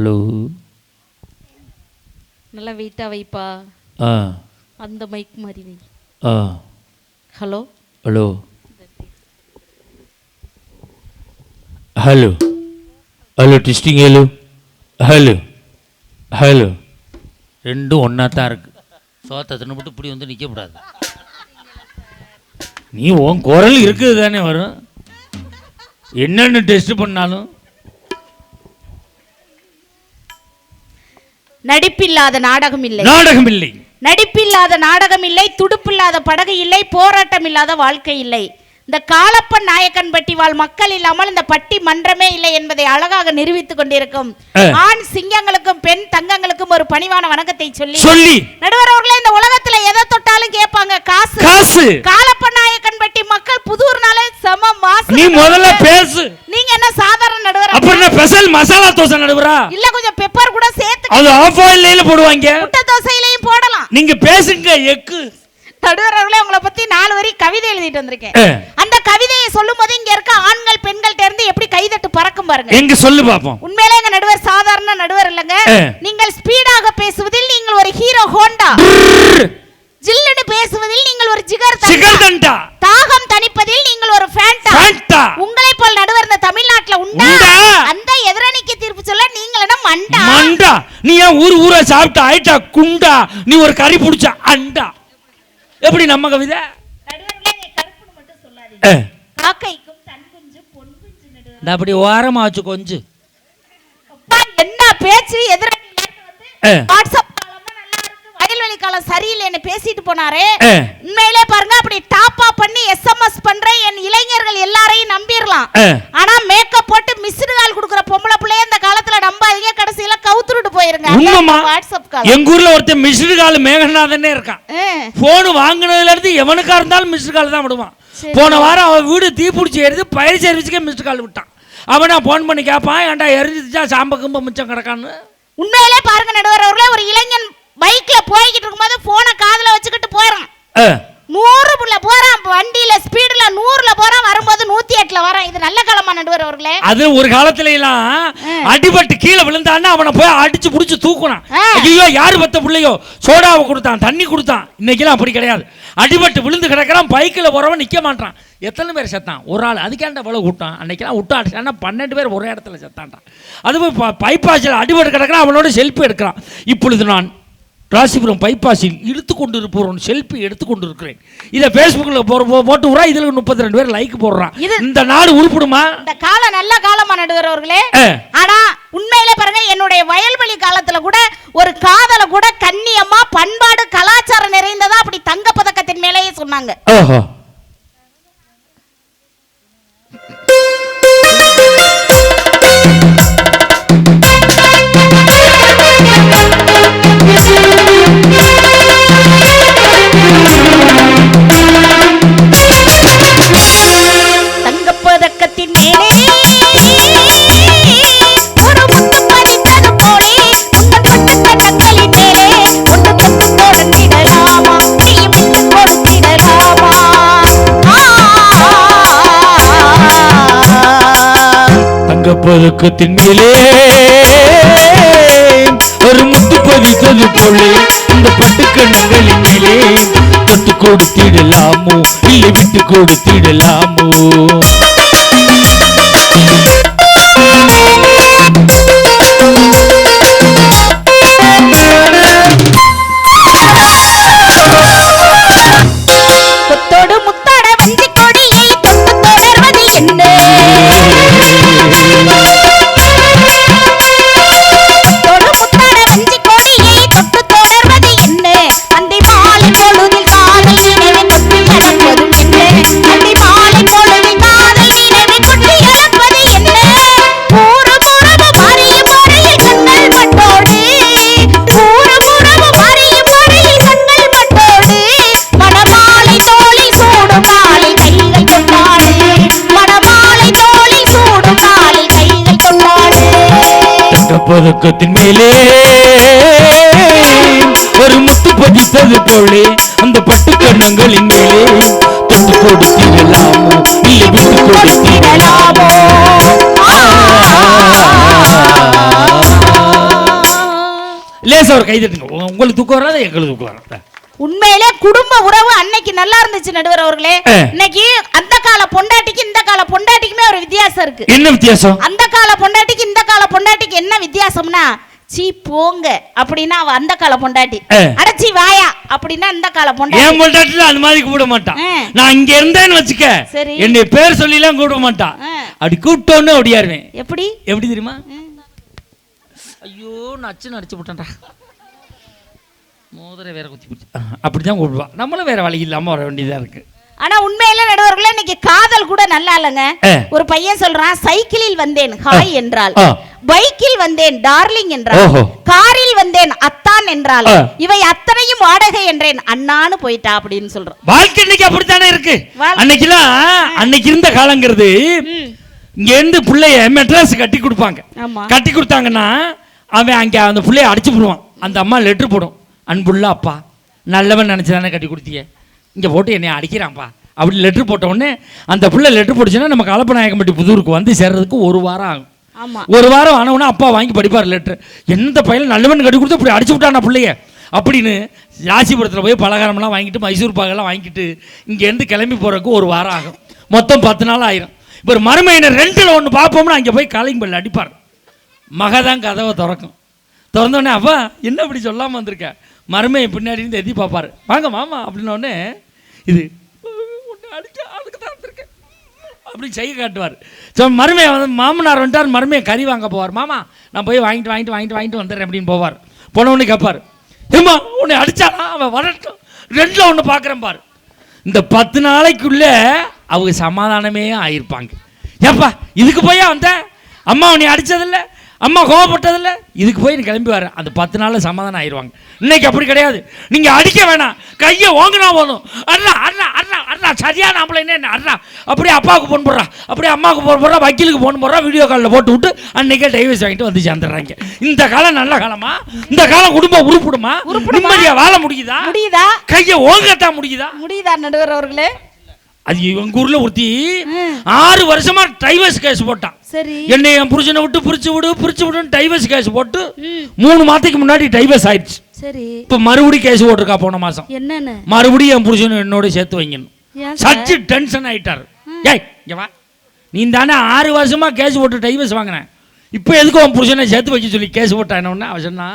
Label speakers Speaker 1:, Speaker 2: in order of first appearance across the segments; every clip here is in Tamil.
Speaker 1: ஹலோ
Speaker 2: நல்லா வெயிட்டா வைப்பா.
Speaker 1: ஆ.
Speaker 2: அந்த மைக் மாதிரி வை.
Speaker 1: ஆ.
Speaker 2: Hello
Speaker 1: hello hello hello testing hello hello hello ரெண்டும் ஒன்றா தான் இருக்கு. சோத்தை தின்னுபிட்டு இப்படி வந்து நிற்கக்கூடாது நீ உன் குரல் இருக்குது தானே வரும். என்னென்ன டெஸ்ட் பண்ணாலும்
Speaker 2: நடிப்பில்லாத நாடகம் இல்லை
Speaker 1: நாடகம் இல்லை
Speaker 2: நடிப்பில்லாத நாடகம் இல்லை துடுப்பில்லாத படகு இல்லை போராட்டம் இல்லாத வாழ்க்கை இல்லை. இந்த காலப்பன் நாயக்கன் பட்டி வாழ் மக்கள் இல்லாமல் இந்த பட்டி மன்றமே இல்லை என்பதை அழகாக நிரூபித்துக் கொண்டிருக்கும். ஆண் சிங்கங்களுக்கும் பெண் தங்கங்களுக்கும் ஒரு பணிவான வணக்கத்தை சொல்லி
Speaker 1: சொல்லி.
Speaker 2: நடுவர் அவர்களே இந்த உலகத்துல எதை தொட்டாலும் கேட்பாங்க காசு.
Speaker 1: காசு.
Speaker 2: காலப்பன் நாயக்கன் பட்டி மக்கள் புதூர்னாலே செம மாசு.
Speaker 1: நீ முதல்ல பேசு.
Speaker 2: நீங்க என்ன சாதாரண நடுவர்
Speaker 1: அப்புறம் என்ன ஸ்பெஷல் மசாலா தோசை நடுவரா?
Speaker 2: இல்ல கொஞ்சம் பெப்பர் கூட சேர்த்து
Speaker 1: அது ஆஃப் ஆயில்ல போடுவாங்க.
Speaker 2: முட்டை தோசையிலையும் போடலாம்.
Speaker 1: நீங்க பேசுங்க எக்கு.
Speaker 2: நடுவர் அவர்களே உங்களை பத்தி நாலு வரி கவிதை எழுதிட்டு வந்திருக்கேன். அந்த கவிதையை சொல்லும் போது இங்க இருக்க ஆண்கள் பெண்கள்ட்ட இருந்து எப்படி கைதட்டு பறக்கும் பாருங்க.
Speaker 1: எங்க சொல்லு பாப்போம்.
Speaker 2: உண்மையிலே எங்க நடுவர் சாதாரண நடுவர் இல்லங்க. நீங்கள் ஸ்பீடாக பேசுவதில் நீங்கள் ஒரு ஹீரோ ஹோண்டா. ஜில்லுன்னு பேசுவதில் நீங்கள் ஒரு ஜிகர் தண்டா. தாகம் தணிப்பதில் நீங்கள் ஒரு ஃபேண்டா. உங்களை போல் நடுவர் இந்த தமிழ்நாட்டுல உண்டா?
Speaker 1: உண்டா?
Speaker 2: அந்த எதிரணிக்கு தீர்ப்பு சொல்ல நீங்கள் என்ன மண்டா?
Speaker 1: மண்டா. நீ ஏன் ஊர் ஊரா சாப்பிட்ட ஆயிட்டா குண்டா? நீ ஒரு கறி புடிச்ச அண்டா. எப்படி நம்ம கவிதை
Speaker 2: நடுவர்களே, நீ கருப்புன்னு மட்டும் சொல்லாதீங்க.
Speaker 1: ஆ.
Speaker 2: காக்கைக்கும் தன் குஞ்சு பொன் குஞ்சு நடுவர்
Speaker 1: இந்த அப்படி ஓரமா வச்சு கொஞ்சம்
Speaker 2: என்ன பேச்சு
Speaker 1: ஆ.
Speaker 2: வாட்ஸ்அப் வயல்வெளி காலம் சரியில்லைன்னு பேசிட்டு போனாரு. உண்மையிலே பாருங்க அப்படி டாப் அப் பண்ணி எஸ்எம்எஸ் பண்ற என் இளைஞர்கள் எல்லாரையும் நம்பிரலாம்
Speaker 1: ஆ.
Speaker 2: ஆனா மேக்கப் போட்டு மிஸ்டு கால் கொடுக்குற பொம்பளை பிள்ளைய இந்த காலத்துல நம்பாதீங்க கடைசியில கவுத்துட்டு போயிருங்க. வாட்ஸ்அப்
Speaker 1: எங்க ஊர்ல ஒருத்தன் மிஸ்டு கால் மேகநாதனே இருக்கான். போன் வாங்கினதுல இருந்து எவனுக்கா இருந்தாலும் மிஸ்டு கால் தான் விடுவான். போன வாரம் அவன் வீடு தீப்பிடிச்சி எடுத்து பயிர் சர்வீஸுக்கே மிஸ்டு கால் விட்டான். அவனா ஃபோன் பண்ணி கேட்பான் ஏன்டா எரிஞ்சிச்சா சாம்ப கும்ப மிச்சம் கிடக்கான்னு?
Speaker 2: உண்மையிலே பாருங்க நடுவர் அவர்களே ஒரு இளைஞன் பைக்ல போய்கிட்டு இருக்கும்போது போனை காதுல வச்சுக்கிட்டு
Speaker 1: ஆ.
Speaker 2: நூறு புள்ள போறான். வண்டியில ஸ்பீடுல நூறுல போறான். வரும்போது நூத்தி எட்டுல வரான். இது நல்ல காலமா நடுவர் அவர்களே.
Speaker 1: அது ஒரு காலத்துல எல்லாம் அடிபட்டு கீழே விழுந்தான்னா அவனை போய் அடிச்சு புடிச்சு தூக்குனான். ஐயோ யாரு பத்த பிள்ளையோ? சோடாவை கொடுத்தான் தண்ணி கொடுத்தான். இன்னைக்கெல்லாம் அப்படி கிடையாது. அடிபட்டு விழுந்து கிடக்கிறான். பைக்கில் போறவன் நிக்க மாட்டான். எத்தனை பேர் செத்தான்? ஒரு ஆள். அதுக்கேண்ட எவ்வளோ விட்டான் அன்னைக்கெல்லாம் விட்டா அடிச்சான்னா பன்னெண்டு பேர் ஒரே இடத்துல செத்தான்டான் அதுவும் பைப்பாசில் அடிபட்டு கிடக்கிறான். அவனோட செல்ஃபி எடுக்கிறான். இப்பொழுது நான் ராசிபுரம் பைப்பாசில் இழுத்து கொண்டு இருப்போம் செல்ஃபி எடுத்து கொண்டு இருக்கிறேன் இதை ஃபேஸ்புக்கில் போற போ- போட்டு விட்றா இதில் முப்பத்தி ரெண்டு பேர் லைக் போடுறான். இந்த நாடு உருப்பிடுமா?
Speaker 2: இந்த காலம் நல்ல காலமா
Speaker 1: ஆ.
Speaker 2: ஆனா உண்மையிலே பாருங்க என்னுடைய வயல்வெளி காலத்துல கூட ஒரு காதல கூட கண்ணியமா பண்பாடு கலாச்சாரம் நிறைந்ததா அப்படி தங்க பதக்கத்தின் மேலேயே சொன்னாங்க.
Speaker 1: ஓஹோ.
Speaker 2: தங்க பதக்கத்தின் மேலே. ஒரு முத்து பதித்தது போலே
Speaker 1: இந்த பட்டுக்கண்ணங்களின் மேலே. தொட்டு கொடுத்திடலாமோ? இல்லை விட்டு கொடுத்திடலாமோ?
Speaker 2: தூக்கத்தின் மேலே.
Speaker 1: ஒரு முத்து பதித்தது போலே அந்த பட்டு கண்ணங்களின் மேலே. தொட்டு கொடுத்திடலாமோ இல்லை விட்டு கொடுத்திடலாமோ?
Speaker 2: கொடுத்திடலாமோ
Speaker 1: லேசா ஒரு கை தட்டுங்க. உங்களுக்கு தூக்கம் வராது எங்களுக்கு தூக்கம் வராது?
Speaker 2: உண்மையிலே குடும்ப உறவு அன்னைக்கு நல்லா இருந்துச்சு நடுவர் அவர்களே. இன்னைக்கு அந்த கால பொண்டாட்டிக்கு இந்த கால பொண்டாட்டிக்குமே ஒரு வித்தியாசம் இருக்கு
Speaker 1: என்ன வித்தியாசம்
Speaker 2: அந்த கால பொண்டாட்டிக்கு இந்த கால பொண்டாட்டிக்கு என்ன வித்தியாசம்னா சீ போங்க அப்படின்னா அவ அந்த கால பொண்டாட்டி. அடச்சி வாயா அப்படின்னா இந்த கால பொண்டாட்டி
Speaker 1: என் பொண்டாட்டில அந்த மாதிரி கூப்பிட மாட்டான். நான் இங்க இருந்தேன்னு வச்சுக்க
Speaker 2: சரி.
Speaker 1: என்னை பேர் சொல்லி எல்லாம் கூப்பிட மாட்டான். அப்படி கூப்பிட்டோன்னு அப்படியாருவேன்
Speaker 2: எப்படி
Speaker 1: எப்படி தெரியுமா. ஐயோ நச்சு நடிச்சு விட்டேன்டா மோதிர வேற குத்தி பிடிச்சி. அப்படிதான் கூப்பிடுவா. நம்மளும் வேற வழி இல்லாம வர வேண்டியதா இருக்கு.
Speaker 2: ஆனா உண்மையில நடுவர்களே இன்னைக்கு காதல் கூட நல்லா இல்லைங்க. ஒரு பையன் சொல்றான் சைக்கிளில் வந்தேன் ஹாய் என்றாள்.
Speaker 1: ஆ.
Speaker 2: பைக்கில் வந்தேன் டார்லிங் என்றாள்.
Speaker 1: ஓஹோ.
Speaker 2: காரில் வந்தேன் அத்தான் என்றாள்.
Speaker 1: ஆ.
Speaker 2: இவை அத்தனையும் வாடகை என்றேன். அண்ணான்னு போயிட்டா அப்படின்னு சொல்றான்
Speaker 1: வாழ்க்கை இன்னைக்கு அப்படித்தானே இருக்கு. அன்னைக்கெல்லாம் அன்னைக்கு இருந்த காலங்கிறது. இங்க இருந்து பிள்ளைய மெட்ராஸ் கட்டி கொடுப்பாங்க. கட்டி கொடுத்தாங்கன்னா அவன் அங்க அந்த பிள்ளைய அடிச்சு போடுவான். அந்த அம்மா லெட்டர் போடும். அன்புள்ள அப்பா நல்லவன் நினைச்சு தானே கட்டி கொடுத்தீங்க? இங்க போட்டு என்னை அடிக்கிறான்ப்பா. அப்படி லெட்டர் போட்ட உடனே அந்த பிள்ளை லெட்டர் போட்டுச்சுன்னா நம்ம கலப்பநாயக்கம்பட்டி புதூருக்கு வந்து சேர்றதுக்கு ஒரு வாரம் ஆகும். ஒரு வாரம் ஆனவுடனே அப்பா வாங்கி படிப்பார் லெட்டர் எந்த பையன் நல்லவன் கட்டி கொடுத்து இப்படி அடிச்சு விட்டான பிள்ளைய. அப்படின்னு ராசிபுரத்தில் போய் பலகாரம்லாம் வாங்கிட்டு மைசூர் பாகெல்லாம் வாங்கிட்டு இங்கேருந்து கிளம்பி போகிறதுக்கு ஒரு வாரம் ஆகும். மொத்தம் பத்து நாள் ஆயிரும். இப்போ ஒரு மருமையினர் ரெண்டில் ஒன்று பார்ப்போம்னா அங்கே போய் காலிங் பெல் அடிப்பார். மக தான் கதவை திறக்கும். திறந்தோடனே அப்பா என்ன இப்படி சொல்லாமல் வந்திருக்க? மருமையை பின்னாடி இருந்து எதி பார்ப்பார். வாங்க மாமா அப்படின்னோடனே இது உன்னை அதுக்கு தான் வந்திருக்கேன். அப்படி செய்ய காட்டுவார். ஸோ மருமையை வந்து மாமனார் வந்துட்டார் மருமையை கறி வாங்க போவார். மாமா நான் போய் வாங்கிட்டு வாங்கிட்டு வாங்கிட்டு வாங்கிட்டு வந்துடுறேன் அப்படின்னு போவார். போனவொடனே கேட்பார் ஏமா உன்னை அடித்தானா அவன் வரட்டும். ரெண்டில் ஒன்று பார்க்குறேன் பார். இந்த பத்து நாளைக்குள்ளே அவங்க சமாதானமே ஆயிருப்பாங்க. ஏப்பா இதுக்கு போய் வந்த? அம்மா உன்னை அடித்ததில்லை அம்மா கோவப்பட்டதில்ல. இதுக்கு போய் கிளம்பி வர. அந்த பத்து நாள்ல சமாதானம் ஆயிருவாங்க. இன்னைக்கு அப்படி கிடையாது. நீங்க அடிக்க வேணாம். கையை ஓங்கினா போதும். அண்ணா அண்ணா அண்ணா அண்ணா சரியான ஆம்பளை என்ன அண்ணா அப்படியே அப்பாவுக்கு போன் போடுறா. அப்படியே அம்மாவுக்கு போன் போடுறா. வக்கீலுக்கு போன் போடுறா. வீடியோ காலில் போட்டு விட்டு அன்னைக்கே டைவர்ஸ் வாங்கிட்டு வந்து சேர்ந்துடுறாங்க. இந்த காலம் நல்ல காலமா? இந்த காலம் குடும்பம் உருப்பிடுமா?
Speaker 2: உருப்பிடுமா?
Speaker 1: நிம்மதியா வாழ முடியுதா?
Speaker 2: முடியுதா?
Speaker 1: கையை ஓங்கத்தான் முடியுதா?
Speaker 2: முடியுதா நடுவர் அவர்களே
Speaker 1: அது இவங்க ஊர்ல ஒருத்தி. ஆறு வருஷமா டைவர்ஸ் கேஸ் போட்டான்
Speaker 2: சரி.
Speaker 1: என்னை என் புருஷனை விட்டு பிரிச்சு விடு பிரிச்சு விடுன்னு டைவர்ஸ் கேஸ் போட்டு. மூணு மாதத்துக்கு முன்னாடி டைவர்ஸ் ஆயிடுச்சு.
Speaker 2: சரி.
Speaker 1: இப்போ மறுபடியும் கேஸ் போட்டிருக்கா போன மாசம்?
Speaker 2: என்னன்னு?
Speaker 1: மறுபடியும் என் புருஷனை என்னோட சேர்த்து வைங்கணும்? சச்சு டென்ஷன் ஆயிட்டாரு. ஏய் இங்க வா. நீ தானே ஆறு வருஷமா கேஸ் போட்டு டைவர்ஸ் வாங்கினேன் இப்போ எதுக்கு உன் புருஷனை சேர்த்து வைக்க சொல்லி கேஸ் போட்டானோன்னா அவன் சொன்னா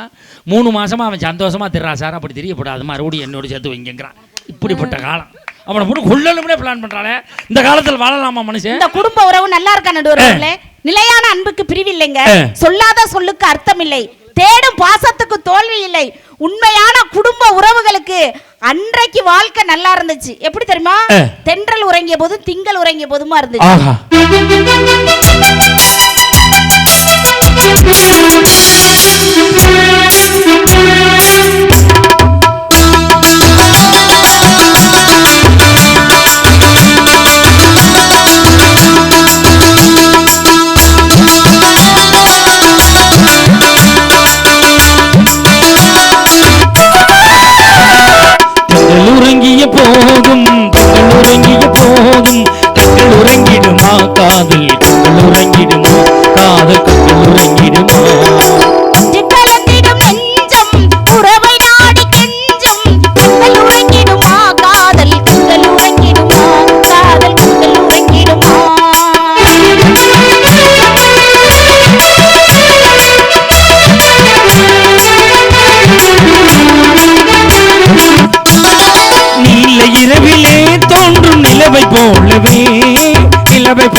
Speaker 1: மூணு மாசமா அவன் சந்தோஷமா திர்றான் சார் அப்படி தெரியப்படாது. மறுபடியும் என்னோட சேர்த்து வைங்கிறான் இப்படிப்பட்ட காலம். அவனை போட்டு கொள்ளணும்னே பிளான் பண்றானே இந்த காலத்தில் வாழலாமா மனுஷன்?
Speaker 2: இந்த குடும்ப உறவு நல்லா இருக்கா நடுவர்? அவர்களே நிலையான அன்புக்கு பிரிவில்லைங்க. சொல்லாத சொல்லுக்கு அர்த்தம் இல்லை. தேடும் பாசத்துக்கு தோல்வி இல்லை. உண்மையான குடும்ப உறவுகளுக்கு அன்றைக்கு வாழ்க்கை நல்லா இருந்துச்சு. எப்படி தெரியுமா. தென்றல் உறங்கிய போதும் திங்கள் உறங்கிய போதுமா இருந்துச்சு.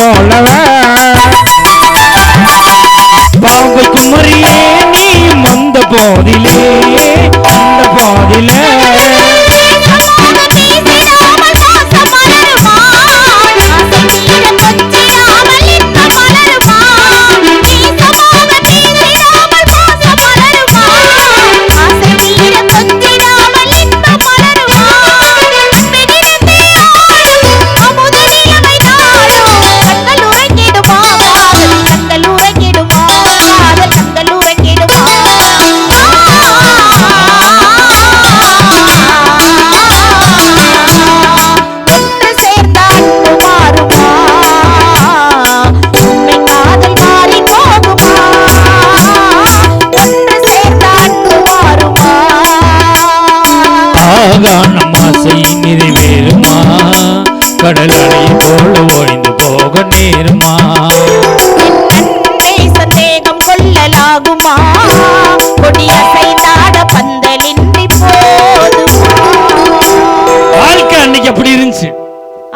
Speaker 1: Hola, அன்னைக்கு அப்படி இருந்துச்சு.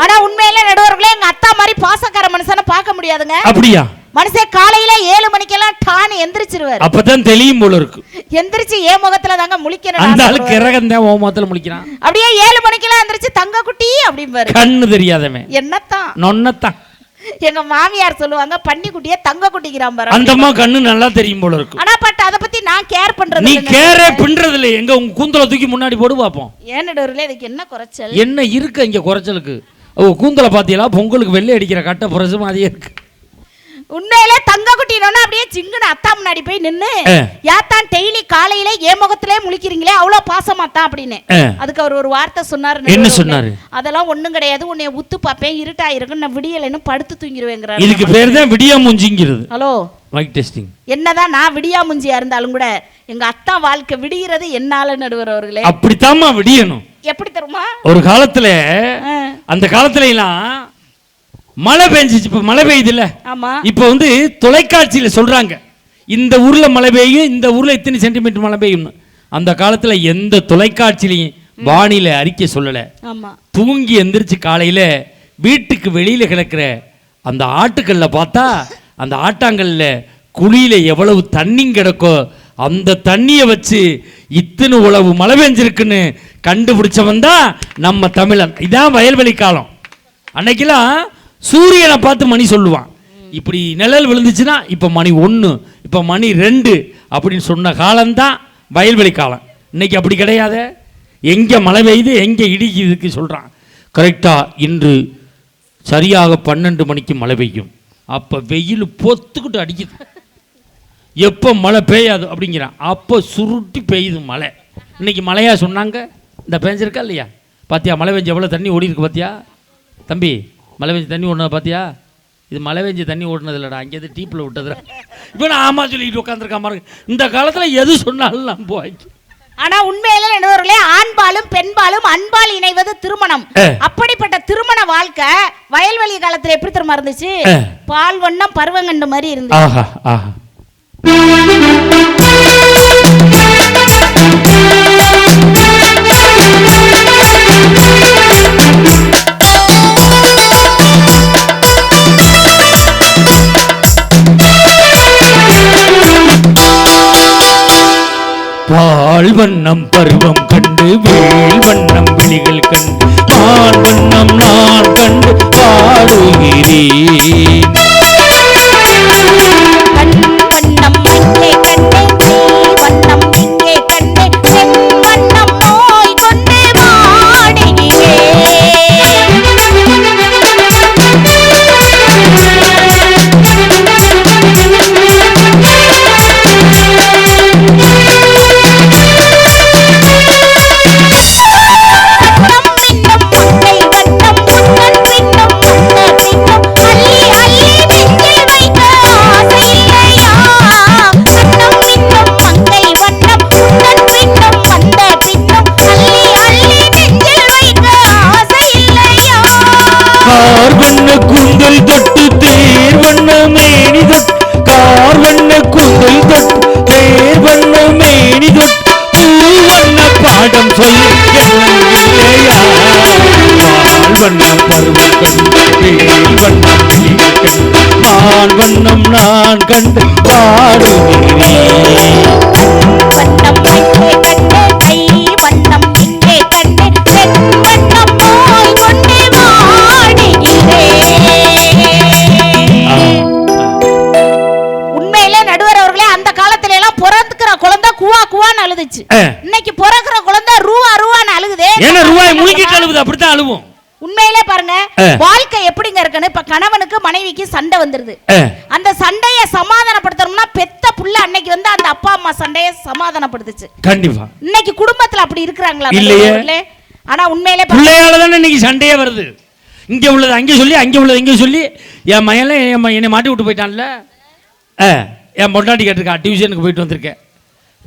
Speaker 2: ஆனா உண்மையில நடுவர்களே எங்க அத்தா மாதிரி பாசக்கார மனுஷனை பார்க்க முடியாதுங்க.
Speaker 1: அப்படியா?
Speaker 2: மனுஷன் காலையில ஏழு மணிக்கெல்லாம் டான் எந்திரிச்சிருவாரு.
Speaker 1: அப்பதான் தெளியும் போல இருக்கு.
Speaker 2: எந்திரிச்சு ஏ முகத்துல தாங்க முழிக்கணும்
Speaker 1: அந்த ஆளு. கிரகம் தான் ஓ முகத்துல முடிக்கிறான்
Speaker 2: அப்படியே ஏழு மணிக்கெல்லாம் எந்திரிச்சு தங்க குட்டி அப்படிம்பாரு.
Speaker 1: கண்ணு தெரியாதவன்.
Speaker 2: என்னத்தான்?
Speaker 1: நொன்னத்தான்
Speaker 2: எங்க மாமியார் சொல்லுவாங்க பன்னி குட்டிய தங்க குட்டிக்கிறான் பாரு.
Speaker 1: அந்த அம்மா கண்ணு நல்லா தெரியும் போல இருக்கு.
Speaker 2: ஆனா பட் அத பத்தி நான் கேர் பண்றது
Speaker 1: நீ. கேரே பின்றதுல இல்ல எங்க உங்க கூந்தல தூக்கி முன்னாடி போடு பாப்போம்.
Speaker 2: ஏன் நடுவர்களே இதுக்கு என்ன குறைச்சல்?
Speaker 1: என்ன இருக்கு இங்க குறைச்சலுக்கு? ஓ கூந்தல பாத்தீங்களா? பொங்கலுக்கு வெள்ளை அடிக்கிற கட்ட புரசு மாதிரியே இருக்கு.
Speaker 2: உண்மையிலே தங்க குட்டினோன்னா அப்படியே சிங்குன அத்தா முன்னாடி போய் நின்னு. யாத்தான் டெய்லி காலையில ஏ முகத்திலே முழிக்கிறீங்களே அவ்வளவு பாசமாத்தான் அப்படின்னு.
Speaker 1: ஆ.
Speaker 2: அதுக்கு அவர் ஒரு வார்த்தை சொன்னாரு
Speaker 1: என்ன. சொன்னாரு?
Speaker 2: அதெல்லாம் ஒண்ணும் கிடையாது உன்னை உத்து பார்ப்பேன் இருட்டா இருக்கும் நான் விடியலைன்னு படுத்து தூங்கிடுவேங்கிறாரு
Speaker 1: இதுக்கு பேர் தான் விடியா மூஞ்சிங்கிறது.
Speaker 2: ஹலோ.
Speaker 1: மைக் டெஸ்டிங்
Speaker 2: என்னதான் நான் விடியா முஞ்சியா இருந்தாலும் கூட எங்க அத்தா வாழ்க்கை விடுகிறது என்னால நடுவர் அவர்களே.
Speaker 1: அப்படித்தாம்மா விடியணும்.
Speaker 2: எப்படி தருமா
Speaker 1: ஒரு காலத்துல அந்த காலத்துல எல்லாம் மழை பெஞ்சிச்சு இப்ப மழை பெய்யுதுல்ல? இப்ப வந்து தொலைக்காட்சியில சொல்றாங்க இந்த ஊர்ல மழை பெய்யும் இந்த ஊர்ல இத்தனை சென்டிமீட்டர் மழை பெய்யும்னு. அந்த காலத்துல எந்த தொலைக்காட்சியிலையும் வானிலை அறிக்கை சொல்லல. தூங்கி எந்திரிச்சு காலையில வீட்டுக்கு வெளியில கிடக்கிற அந்த ஆட்டுக்கல்ல பார்த்தா அந்த ஆட்டாங்கல்ல குழியில எவ்வளவு தண்ணி கிடக்கோ அந்த தண்ணியை வச்சு இத்தனை உழவு மழை பெஞ்சிருக்குன்னு கண்டுபிடிச்சவன் தான் நம்ம தமிழன். இதான் வயல்வெளி காலம். அன்னைக்கெல்லாம் சூரியனை பார்த்து மணி சொல்லுவான். இப்படி நிழல் விழுந்துச்சுன்னா இப்போ மணி ஒன்று இப்போ மணி ரெண்டு அப்படின்னு சொன்ன காலம்தான் வயல்வெளி காலம். இன்னைக்கு அப்படி கிடையாதே. எங்கே மழை பெய்யுது எங்கே இடிக்குதுக்கு சொல்கிறான் கரெக்டாக இன்று சரியாக பன்னெண்டு மணிக்கு மழை பெய்யும். அப்போ வெயில் பொத்துக்கிட்டு அடிக்குது. எப்போ மழை பெய்யாது அப்படிங்கிறான். அப்போ சுருட்டி பெய்யுது மழை. இன்னைக்கு மழையா சொன்னாங்க? இந்த பெஞ்சிருக்கா இல்லையா? பாத்தியா மழை பெஞ்சு எவ்வளோ தண்ணி ஓடி இருக்கு பாத்தியா? தம்பி மழை பெஞ்சு தண்ணி ஓடினது பாத்தியா இது மழை பெஞ்சு தண்ணி ஓடினது இல்லைடா அங்கேருந்து டீப்பில் விட்டது இப்போ நான் ஆமா சொல்லிட்டு உட்காந்துருக்கான் பாருங்க. இந்த காலத்தில் எது சொன்னாலும் நம்புவாய்க்கு
Speaker 2: ஆனா உண்மையில நடுவர்களே ஆண்பாலும் பெண்பாலும் அன்பால் இணைவது திருமணம். அப்படிப்பட்ட திருமண வாழ்க்கை வயல்வெளி காலத்துல எப்படி திரும்ப இருந்துச்சு. பால் வண்ணம் பருவங்கண்டு மாதிரி இருந்துச்சு.
Speaker 1: பால் வண்ணம் பருவம் கண்டு வேல் வண்ணம் விழிகள் கண்டு மான்
Speaker 2: குவா குவான்னு அழுதுச்சு. இன்னைக்கு பிறக்கிற குழந்தை ரூவா ரூவான்னு அழுகுதே.
Speaker 1: ஏன்னா முழுங்கிட்டு அழுவுது அப்படித்தான் அழுவும்.
Speaker 2: உண்மையிலே பாருங்க. வாழ்க்கை எப்படிங்க இருக்குன்னு இப்ப கணவனுக்கு மனைவிக்கு சண்டை வந்துருது. சமாதானப்படுத்துச்சு.
Speaker 1: கண்டிப்பா.
Speaker 2: இன்னைக்கு குடும்பத்துல அப்படி இருக்கிறாங்களா
Speaker 1: இல்லையே.
Speaker 2: ஆனா உண்மையிலே
Speaker 1: பிள்ளையால தானே இன்னைக்கு சண்டையே வருது. இங்கே உள்ளது அங்கே சொல்லி அங்கே உள்ளது இங்கே சொல்லி என் மயன்ல என் ம- என்னை மாட்டி விட்டு போயிட்டான்ல. என் பொண்டாட்டி கேட்டிருக்கா டியூஷனுக்கு போயிட்டு வந்திருக்கேன்.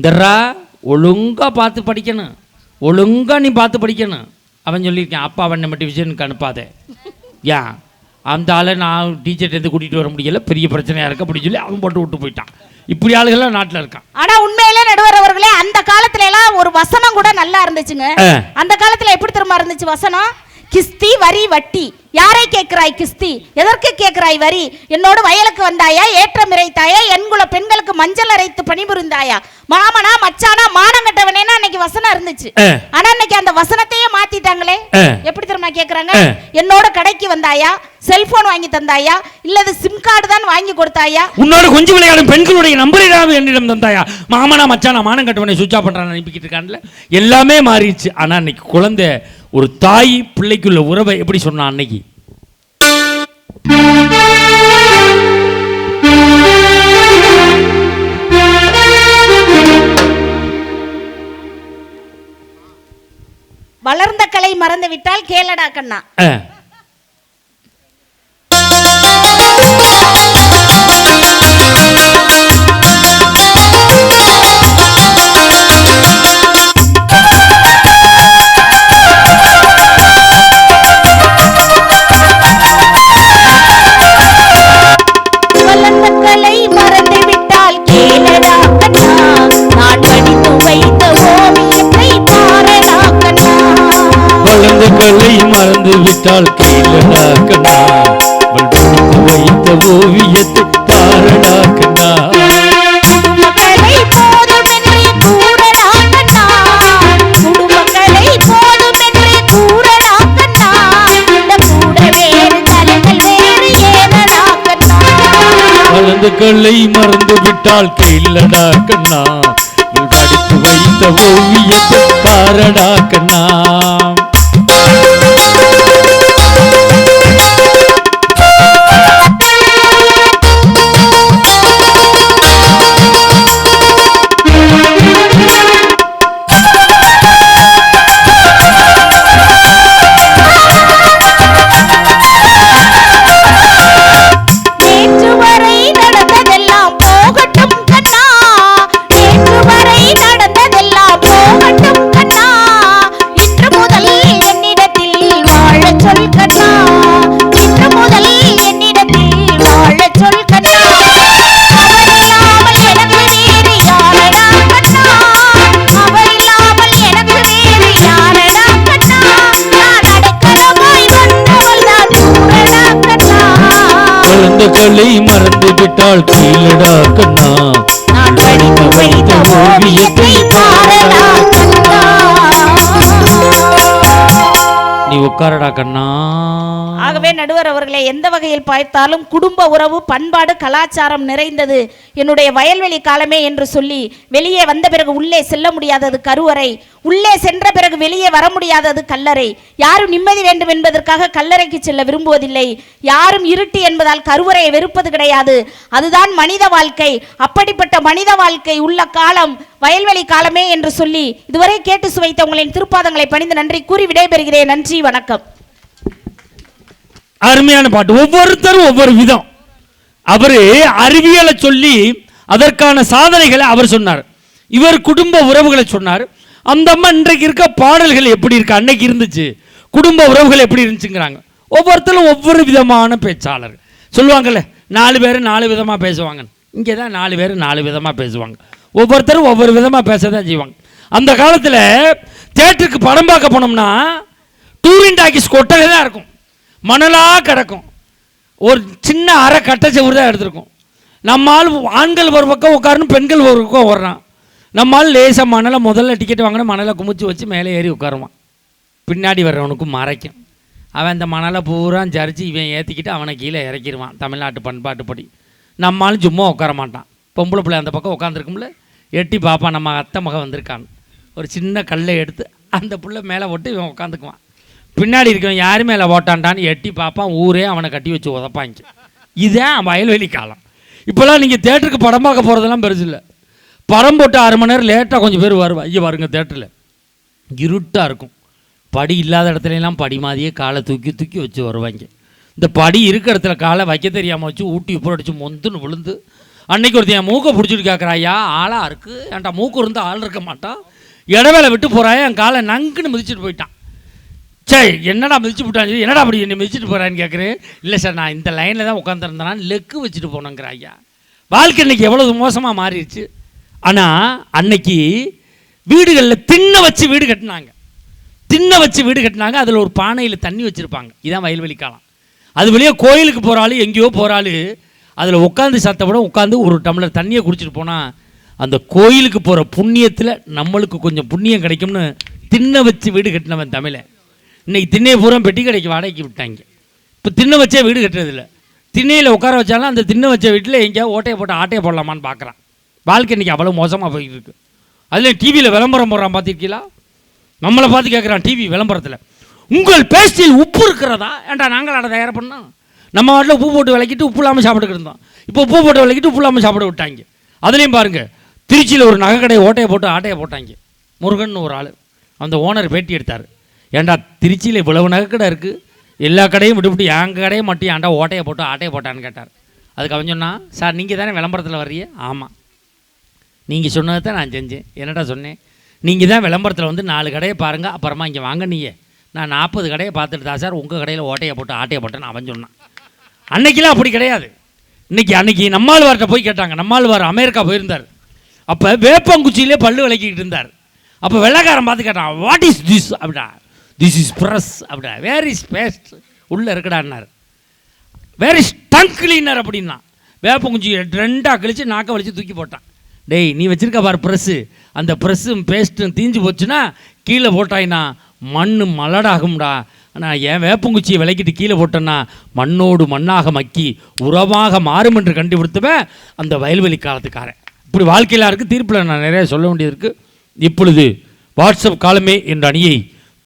Speaker 1: தர்ரா ஒழுங்கா பார்த்து படிக்கணும். ஒழுங்கா நீ பார்த்து படிக்கணும். அவன் சொல்லியிருக்கேன் அப்பா அவன் நம்ம டியூஷனுக்கு அனுப்பாதே. ஏன்? அந்த ஆளை நான் டீச்சர்ட்டேருந்து கூட்டிகிட்டு வர முடியல பெரிய பிரச்சனையாக இருக்கு அப்படின்னு சொல்லி அவன் போட்டு விட்டு போயிட்டான். இப்படி ஆளுகள்லாம் நாட்டில் இருக்கான்.
Speaker 2: ஆனா உண்மையிலே நடுவர் அவர்களே அந்த காலத்துல எல்லாம் ஒரு வசனம் கூட நல்லா இருந்துச்சுங்க. அந்த காலத்துல எப்படி தெரியுமா இருந்துச்சு வசனம்? கிஸ்தி வரி வட்டி. யாரை கேட்கிறாய் கிஸ்தி? எதற்கு கேட்கிறாய் வரி? என்னோடு வயலுக்கு வந்தாயா? ஏற்றம் இறைத்தாயா? எண்குல பெண்களுக்கு மஞ்சள் அரைத்து பணிபுரிந்தாயா? மாமனா மச்சானா மானங்கட்டவனேன்னு அன்னைக்கு வசனம் இருந்துச்சு. ஆனா இன்னைக்கு அந்த வசனத்தையே மாத்திட்டாங்களே. எப்படி தெரியுமா கேக்குறாங்க. என்னோட கடைக்கு வந்தாயா? செல்போன் வாங்கி தந்தாயா? இல்லது சிம் கார்டு தான் வாங்கி கொடுத்தாயா?
Speaker 1: உன்னோட கொஞ்சம் விளையாடும் பெண்களுடைய நம்பரிடாம என்னிடம் தந்தாயா? மாமனா மச்சானா மானம் கட்டவனை சுவிட்ச் ஆஃப் பண்றான்னு அனுப்பிக்கிட்டு இருக்கான்ல? எல்லாமே மாறிடுச்சு. ஆனா அன்னைக்கு குழந்தை ஒரு தாய் பிள்ளைக்குள்ள உறவை எப்படி சொன்னா அன்னைக்கு?
Speaker 2: வளர்ந்த கலை மறந்து விட்டால் கேளடா கண்ணா. மறந்து விட்டால்
Speaker 1: கீழடா கண்ணா. அவள் படித்து வைத்த ஓவியத்தை பாரடா கண்ணா கலை மறந்து விட்டால் கீழடா கண்ணா படித்து வைத்த ஓவியத்தை பாரடா கண்ணா. விட்டால் கீழடா கண்ணா.
Speaker 2: நான் படித்து வைத்த ஓவியத்தை பாரடா கண்ணா.
Speaker 1: நீ உட்காரடா கண்ணா.
Speaker 2: ஆகவே நடுவர் அவர்களே எந்த வகையில் பார்த்தாலும் குடும்ப உறவு பண்பாடு கலாச்சாரம் நிறைந்தது. என்னுடைய வயல்வெளி காலமே என்று சொல்லி வெளியே வந்த பிறகு உள்ளே செல்ல முடியாதது கருவறை. உள்ளே சென்ற பிறகு வெளியே வர முடியாதது கல்லறை. யாரும் நிம்மதி வேண்டும் என்பதற்காக கல்லறைக்கு செல்ல விரும்புவதில்லை. யாரும் இருட்டு என்பதால் கருவறையை வெறுப்பது கிடையாது. அதுதான் மனித வாழ்க்கை. அப்படிப்பட்ட மனித வாழ்க்கை உள்ள காலம் வயல்வெளி காலமே என்று சொல்லி இதுவரை கேட்டு சுவைத்த உங்களின் திருப்பாதங்களை பணிந்து நன்றி கூறி விடைபெறுகிறேன். நன்றி வணக்கம்.
Speaker 1: அருமையான பாட்டு. ஒவ்வொருத்தரும் ஒவ்வொரு விதம். அவர் அறிவியலை சொல்லி அதற்கான சாதனைகளை அவர் சொன்னார். இவர் குடும்ப உறவுகளை சொன்னார். அந்த அம்மா இன்றைக்கு இருக்க பாடல்கள் எப்படி இருக்கு? அன்னைக்கு இருந்துச்சு. குடும்ப உறவுகள் எப்படி இருந்துச்சுங்கிறாங்க. ஒவ்வொருத்தரும் ஒவ்வொரு விதமான பேச்சாளர் சொல்லுவாங்கல்ல நாலு பேர் நாலு விதமாக பேசுவாங்க. இங்கே தான் நாலு பேர் நாலு விதமாக பேசுவாங்க. ஒவ்வொருத்தரும் ஒவ்வொரு விதமாக பேச தான் செய்வாங்க. அந்த காலத்தில் தேட்டருக்கு படம் பார்க்க போனோம்னா டூரின் டாக்கிஸ் கொட்டகை தான் இருக்கும். மணலாக கிடக்கும். ஒரு சின்ன அரை கட்டை செவுறு தான் எடுத்திருக்கும். நம்மால் ஆண்கள் ஒரு பக்கம் உட்காரணும் பெண்கள் ஒரு பக்கம் ஓடுறான். நம்மால் லேசாக மணலை முதல்ல டிக்கெட் வாங்கினா மணலை குமிச்சு வச்சு மேலே ஏறி உட்காருவான். பின்னாடி வர்றவனுக்கும் மறைக்கும். அவன் அந்த மணலை பூரா ஜரிச்சு இவன் ஏற்றிக்கிட்டு அவனை கீழே இறக்கிடுவான் தமிழ்நாட்டு பண்பாட்டுப்படி நம்ம ஆள் சும்மா உட்கார மாட்டான். பொம்பளை பிள்ளை அந்த பக்கம் உட்காந்துருக்கும்ல எட்டி பார்ப்பான் நம்ம அத்தை மகன் வந்திருக்கான். ஒரு சின்ன கல்லை எடுத்து அந்த புள்ள மேலே ஒட்டு இவன் உட்காந்துக்குவான். பின்னாடி இருக்கவன் யார் மேலே ஓட்டான்டான்னு எட்டி பார்ப்பான் ஊரே அவனை கட்டி வச்சு உதப்பாங்க இதுதான் வயல்வெளி காலம். இப்போல்லாம் நீங்கள் தேட்டருக்கு படம் பார்க்க போகிறதெல்லாம் பெருசு இல்லை. படம் போட்டு அரை மணி நேரம் லேட்டாக கொஞ்சம் பேர் வருவா ஐயா பாருங்க தேட்டரில். இருட்டாக இருக்கும். படி இல்லாத இடத்துலலாம் படி மாதிரியே காலை தூக்கி தூக்கி வச்சு வருவாங்க. இந்த படி இருக்கிற இடத்துல காலை வைக்க தெரியாமல் வச்சு ஊட்டி உப்பு அடிச்சு மொந்துன்னு விழுந்து அன்னைக்கு ஒருத்தன் என் மூக்கை பிடிச்சிட்டு கேட்குறாயா ஆளாக இருக்குது ஏன்டா மூக்கு இருந்து ஆள் இருக்க மாட்டான்? இடவேளை விட்டு போகிறாயா என் காலை நங்குன்னு மிதிச்சிட்டு போயிட்டான். சரி என்னடா மிதிச்சு விட்டான்னு என்னடா அப்படி என்னை மிதிச்சுட்டு போகிறான்னு கேட்குறேன் இல்லை சார் நான் இந்த லைனில் தான் உட்காந்துருந்தேனா லெக்கு வச்சுட்டு போனேங்கிற ஐயா. வாழ்க்கை இன்னைக்கு எவ்வளவு மோசமாக மாறிடுச்சு. ஆனால் அன்னைக்கு வீடுகளில் திண்ண வச்சு வீடு கட்டினாங்க. திண்ண வச்சு வீடு கட்டினாங்க. அதில் ஒரு பானையில் தண்ணி வச்சுருப்பாங்க. இதான் வயல்வெளி காலம். அது வழியாக கோயிலுக்கு போகிறாலும் எங்கேயோ போகிறாலும் அதில் உட்காந்து சாத்த விட உட்காந்து ஒரு டம்ளர் தண்ணியை குடிச்சிட்டு போனால் அந்த கோயிலுக்கு போகிற புண்ணியத்தில் நம்மளுக்கு கொஞ்சம் புண்ணியம் கிடைக்கும்னு திண்ண வச்சு வீடு கட்டினவன் தமிழை இன்றைக்கி திண்ணையை பூரா பெட்டி கடைக்கு வாடகைக்கு விட்டாங்க. இப்போ திண்ணை வச்சே வீடு கட்டுறதில்ல. திண்ணையில் உட்கார வச்சாலும் அந்த திண்ணை வச்ச வீட்டில் எங்கேயாவது ஓட்டையை போட்டு ஆட்டையை போடலாமான்னு பார்க்குறான் வாழ்க்கை இன்றைக்கி அவ்வளோ மோசமாக போயிட்டு இருக்கு. அதில் டிவியில் விளம்பரம் போடுறான் பார்த்துருக்கீங்களா? நம்மளை பார்த்து கேட்குறான் டிவி விளம்பரத்தில். உங்கள் பேஸ்டில் உப்பு இருக்கிறதா? ஏன்டா நாங்கள் அதை தயார் பண்ணோம். நம்ம வாட்டில் உப்பு போட்டு விளக்கிட்டு உப்பு இல்லாமல் சாப்பிட்டுக்கிட்டு இருந்தோம். இப்போ உப்பு போட்டு விளக்கிட்டு உப்பு இல்லாமல் சாப்பிட விட்டாங்க. அதுலேயும் பாருங்கள் திருச்சியில் ஒரு நகைக்கடை ஓட்டையை போட்டு ஆட்டையை போட்டாங்க. முருகன் ஒரு ஆள். அந்த ஓனர் பேட்டி எடுத்தார். ஏன்டா திருச்சியில் இவ்வளவு கடை இருக்குது எல்லா கடையும் விட்டு விட்டு எங்கள் கடையை மட்டும் ஏன்டா ஓட்டையை போட்டு ஆட்டையை போட்டான்னு கேட்டார். அதுக்கு அவன் சொன்னான் சார் நீங்கள் தானே விளம்பரத்தில் வர்றீங்க? ஆமாம் நீங்கள் சொன்னதை தான் நான் செஞ்சேன். என்னடா சொன்னேன்? நீங்கள் தான் விளம்பரத்தில் வந்து நாலு கடையை பாருங்கள் அப்புறமா இங்கே வாங்க நீயே நான் நாற்பது கடையை பார்த்துட்டு தான் சார் உங்கள் கடையில் ஓட்டையை போட்டு ஆட்டையை போட்டேன்னு அவன் சொன்னான். அன்னைக்கெல்லாம் அப்படி கிடையாது. இன்னைக்கு அன்னைக்கு நம்மாழ்வார்கிட்ட போய் கேட்டாங்க. நம்மாழ்வார் அமெரிக்கா போயிருந்தார். அப்போ வேப்பங்குச்சியிலே பல்லு விளக்கிக்கிட்டு இருந்தார். அப்போ வெள்ளைக்காரன் பார்த்து கேட்டான் வாட் இஸ் திஸ் அப்படிடா திஸ் இஸ் ப்ரஸ் அப்படிடா வேர் இஸ் பேஸ்ட் உள்ளே இருக்கடான்னார். வேர் இஸ் டங் கிளீனர் அப்படின்னா வேப்பங்குச்சி ரெண்டாக கழிச்சு நாக்க வலிச்சு தூக்கி போட்டான். டேய் நீ வச்சுருக்க பார் ப்ரெஸ்ஸு அந்த ப்ரெஸ்ஸும் பேஸ்ட்டும் தீஞ்சு போச்சுன்னா கீழே போட்டாயினா மண் மலடாகும்டா. ஆனால் என் வேப்பங்குச்சியை விளக்கிட்டு கீழே போட்டேன்னா மண்ணோடு மண்ணாக மக்கி உரமாக மாறும் என்று கண்டுபிடித்தவன் அந்த வயல்வெளி காலத்துக்காரன். இப்படி வாழ்க்கையில் இருக்குது தீர்ப்பில் நான் நிறைய சொல்ல வேண்டியது இருக்குது இப்பொழுது வாட்ஸ்அப் காலமே என்ற அணியை